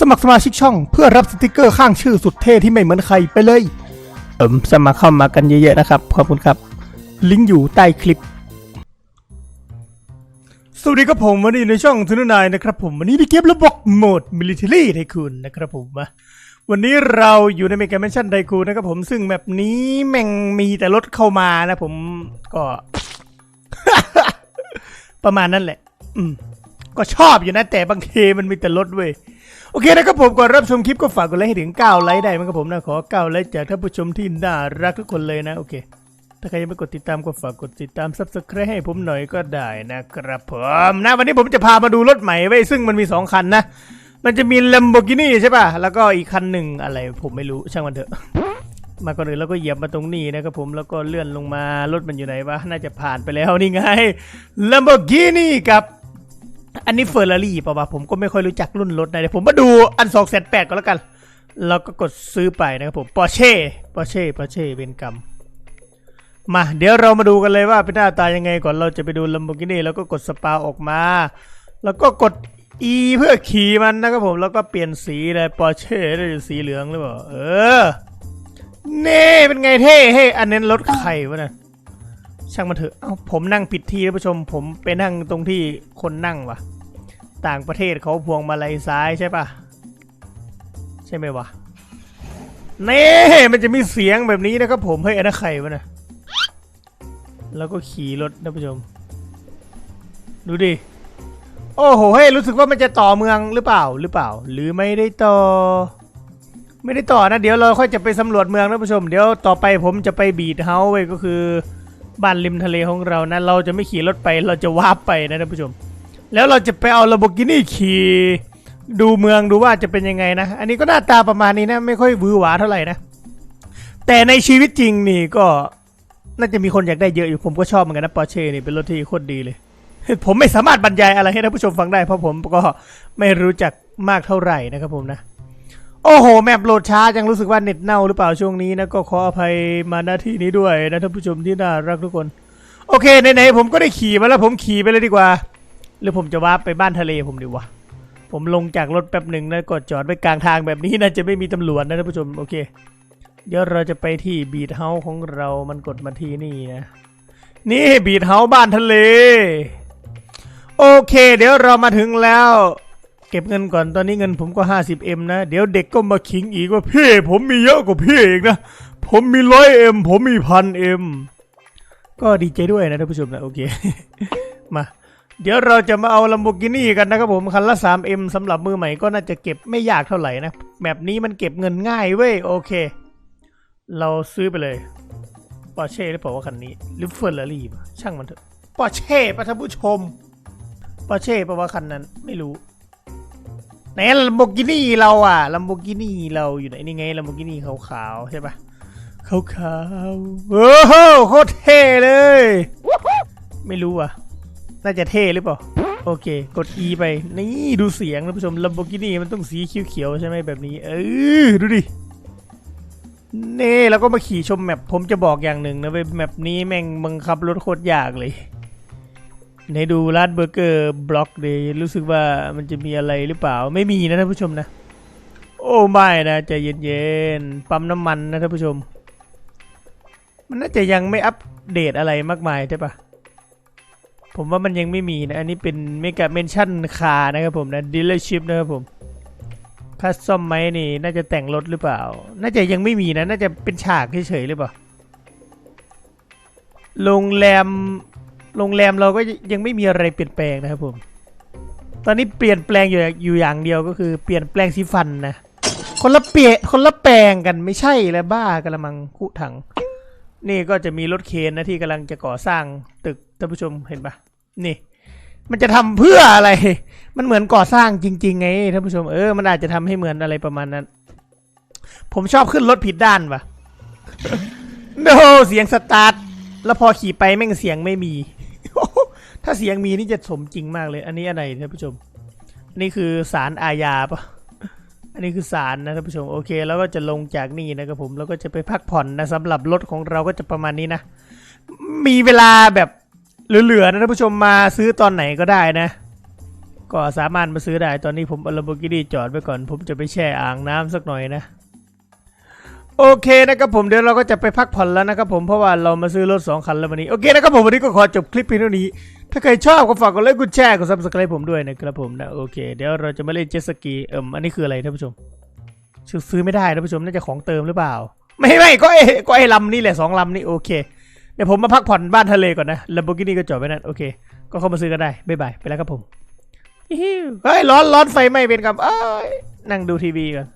สมัครสมาชิกช่องเพื่อรับสติกเกอร์ข้างชื่อสุดเท่ที่ไม่เหมือนใครไปเลย เอิมสมัครเข้ามากันเยอะๆนะครับ ขอบคุณครับ ลิงก์อยู่ใต้คลิป สวัสดีครับผมวันนี้ในช่องทุนนายนะครับผมวันนี้ในเกมระบบโหมดมิลิเทอรี่ไทคูนนะครับผมวันนี้เราอยู่ในเมกาแมนชั่นไทคูนนะครับผมซึ่งแบบนี้แม่งมีแต่รถเข้ามานะผมก็ ประมาณนั้นแหละ อืมก็ชอบอยู่นะแต่บางทีมันมีแต่รถเว้ย โอเคนะครับผมก่อนรับชมคลิปก็ฝากกดไลค์ให้ถึง 9 ไลค์ได้ไหมครับผมนะขอ 9 ไลค์จากท่านผู้ชมที่น่ารักทุกคนเลยนะโอเค ถ้าใครยังไม่กดติดตามก็ฝากกดติดตาม subscribe ให้ผมหน่อยก็ได้นะครับผมนะวันนี้ผมจะพามาดูรถใหม่ไว้ซึ่งมันมี 2 คันนะ มันจะมี Lamborghini ใช่ป่ะ แล้วก็อีกคันหนึ่งอะไรผมไม่รู้ช่างมันเถอะ มาก่อนอื่นแล้วก็เหยียบมาตรงนี้นะครับผมแล้วก็เลื่อนลงมารถมันอยู่ไหนวะน่าจะผ่านไปแล้วนี่ไง Lamborghini กับ อันนี้เฟอร์รารี่ป่าวะผมก็ไม่ค่อยรู้จักรุ่นรถนะเดี๋ยวผมมาดูอันสองแสนแปดก็แล้วกัน แล้วก็กดซื้อไปนะครับผมปอร์เช่ปอร์เช่ปอร์เช่เวนกัมมา เดี๋ยวเรามาดูกันเลยว่าเป็นหน้าตายังไงก่อนเราจะไปดู Lamborghini แล้วก็กดสปาออกมา แล้วก็กด E เพื่อขี่มันนะครับผมแล้วก็เปลี่ยนสีเลยปอร์เช่ได้สีเหลืองหรือเปล่าเออนี่เป็นไงเท่เฮ้อันนี้รถใครวะเนี่ยช่างมันเถอะ เอ้าผมนั่งผิดที่ท่านผู้ชม ผมไปนั่งตรงที่คนนั่งวะ ต่างประเทศเขาพวงมาลัยซ้ายใช่ปะใช่ไหมวะนี่มันจะมีเสียงแบบนี้นะครับผมเฮ้ยอันนั้นใครวะเนี่ยแล้วก็ขี่รถท่านผู้ชม ดูดิ โอ้โหเฮ้ยรู้สึกว่ามันจะต่อเมืองหรือเปล่าหรือเปล่า หรือไม่ได้ต่อ ไม่ได้ต่อนะเดี๋ยวเราค่อยจะไปสำรวจเมืองนะผู้ชม เดี๋ยวต่อไปผมจะไปบีดเฮาส์เวยก็คือบ้านริมทะเลของเรานะ เราจะไม่ขี่รถไปเราจะวาร์ปไปนะท่านผู้ชม แล้วเราจะไปเอาลาโบกินี่ขี่ดูเมืองดูว่าจะเป็นยังไงนะ อันนี้ก็หน้าตาประมาณนี้นะ ไม่ค่อยวือหวาเท่าไหร่นะ แต่ในชีวิตจริงนี่ก็น่าจะมีคนอยากได้เยอะอยู่ผมก็ชอบเหมือนกันนะปอร์เช่นี่เป็นรถที่โคตรดีเลย ผมไม่สามารถบรรยายอะไรให้ท่านผู้ชมฟังได้เพราะผมก็ไม่รู้จักมากเท่าไหร่นะครับผมนะโอ้โห แมปโหลดช้าจังรู้สึกว่าเน็ตเน่าหรือเปล่าช่วงนี้นะก็ขออภัยมาหน้าที่นี้ด้วยนะท่านผู้ชมที่น่ารักทุกคน โอเคไหนๆผมก็ได้ขี่มาแล้วผมขี่ไปเลยดีกว่า หรือผมจะว่าไปบ้านทะเลผมดีวะ ผมลงจากรถแป๊บหนึ่งแล้วก็จอดไว้กลางทางแบบนี้นะจะไม่มีตำรวจนะท่านผู้ชมโอเค เดี๋ยวเราจะไปที่บีทเฮาส์ของเรามันกดมาที่นี่นะ นี่บีทเฮาส์บ้านทะเล โอเค เดี๋ยวเรามาถึงแล้ว เก็บเงินก่อนตอนนี้เงินผมก็ 50M นะ เดี๋ยวเด็กก็มาขิงอีกว่าพี่ผมมีเยอะกว่าพี่อีกนะ ผมมีร้อยเอ็มผมมีพันเอ็มก็ดีใจด้วยนะท่านผู้ชมนะโอเคมา เดี๋ยวเราจะมาเอา Lamborghini กันนะครับผม คันละ 3M สำหรับมือใหม่ก็น่าจะเก็บไม่ยากเท่าไหร่นะแบบนี้มันเก็บเงินง่ายเว้ย โอเค เราซื้อไปเลยปอร์เช่หรือเปล่าว่าคันนี้หรือเฟอร์รารี่ช่างมันเถอะปอร์เช่ปะท่านผู้ชมปอร์เช่ปะว่าคันนั้นไม่รู้ไหนลัมโบกินี่เราอะลัมโบกินี่เราอยู่ไหนนี่ไงลัมโบกินี่ขาวๆใช่ปะขาวๆโอ้โหโคตรเท่เลย ไม่รู้อะ น่าจะเท่หรือเปล่า โอเค กด E ไป นี่ดูเสียงนะผู้ชมลัมโบกินี่มันต้องสีเขียวๆใช่ไหมแบบนี้ เออดูดิ เน่แล้วก็มาขี่ชมแมปผมจะบอกอย่างหนึ่งนะเว้ยแมปนี้แม่งบังคับรถโคตรยากเลยในดูร้านเบอร์เกอร์บล็อกเลยรู้สึกว่ามันจะมีอะไรหรือเปล่าไม่มีนะท่านผู้ชมนะ โอ้ไม่นะใจเย็นๆปั๊มน้ำมันนะท่านผู้ชม มันน่าจะยังไม่อัปเดตอะไรมากมายใช่ปะ ผมว่ามันยังไม่มีนะ อันนี้เป็นเมกาเมนชั่นคาร์นะครับผมนะดีลเลอร์ชิพนะครับผมคัสซอมไหมนี่น่าจะแต่งรถหรือเปล่า น่าจะยังไม่มีนะ น่าจะเป็นฉากเฉยๆหรือเปล่า โรงแรม โรงแรมเราก็ยังไม่มีอะไรเปลี่ยนแปลงนะครับผม ตอนนี้เปลี่ยนแปลงอยู่อยู่อย่างเดียวก็คือเปลี่ยนแปลงสีฟันนะ คนละเปลี่ยคนละแปลงกันไม่ใช่แล้วบ้ากระมังคุถัง นี่ก็จะมีรถเคนนะที่กำลังจะก่อสร้างตึกท่านผู้ชมเห็นปะ นี่ มันจะทำเพื่ออะไร มันเหมือนก่อสร้างจริง ๆ ไงท่านผู้ชมเออมันอาจจะทำให้เหมือนอะไรประมาณนั้น ผมชอบขึ้นรถผิดด้านปะโนเสียงสตาร์ทแล้วพอขี่ไปแม่งเสียงไม่มี ถ้าเสียงมีนี่จะสมจริงมากเลย อันนี้อะไรท่านผู้ชมอันนี้คือสารอาญาปะอันนี้คือสารนะท่านผู้ชมโอเค แล้วก็จะลงจากนี่นะครับผมแล้วก็จะไปพักผ่อนนะสำหรับรถของเราก็จะประมาณนี้นะ มีเวลาแบบ เหลือๆนะท่านผู้ชมมาซื้อตอนไหนก็ได้นะ ก็สามารถมาซื้อได้ตอนนี้ผมเอา Lamborghini จอดไว้ก่อน ผมจะไปแช่อ่างน้ำสักหน่อยนะ โอเคนะครับผมเดี๋ยวเราก็จะไปพักผ่อนแล้วนะครับผมเพราะว่าเรามาซื้อรถสองคันแล้ววันนี้ โอเคนะครับผมวันนี้ก็ขอจบคลิปเพียงเท่านี้ ถ้าใครชอบก็ฝากกดไลค์กดแชร์กดซับสไครต์ผมด้วยนะครับผมนะโอเคเดี๋ยวเราจะมาเล่นเจ็ตสกีเอิมอันนี้คืออะไรท่านผู้ชมซื้อซื้อไม่ได้ท่านผู้ชมน่าจะของเติมหรือเปล่า ไม่ไม่ก็ไอ้ก็ไอ้ลำนี่แหละสองลำนี่โอเค เดี๋ยวผมมาพักผ่อนบ้านทะเลก่อนนะ Lamborghini ก็จอดไว้นั่นโอเค ก็เข้ามาซื้อก็ได้บ๊ายบายไปแล้วครับผมเฮ้ยร้อนร้อนไฟไหม้เป็นครับเอ้ยนั่งดูทีวีก่อน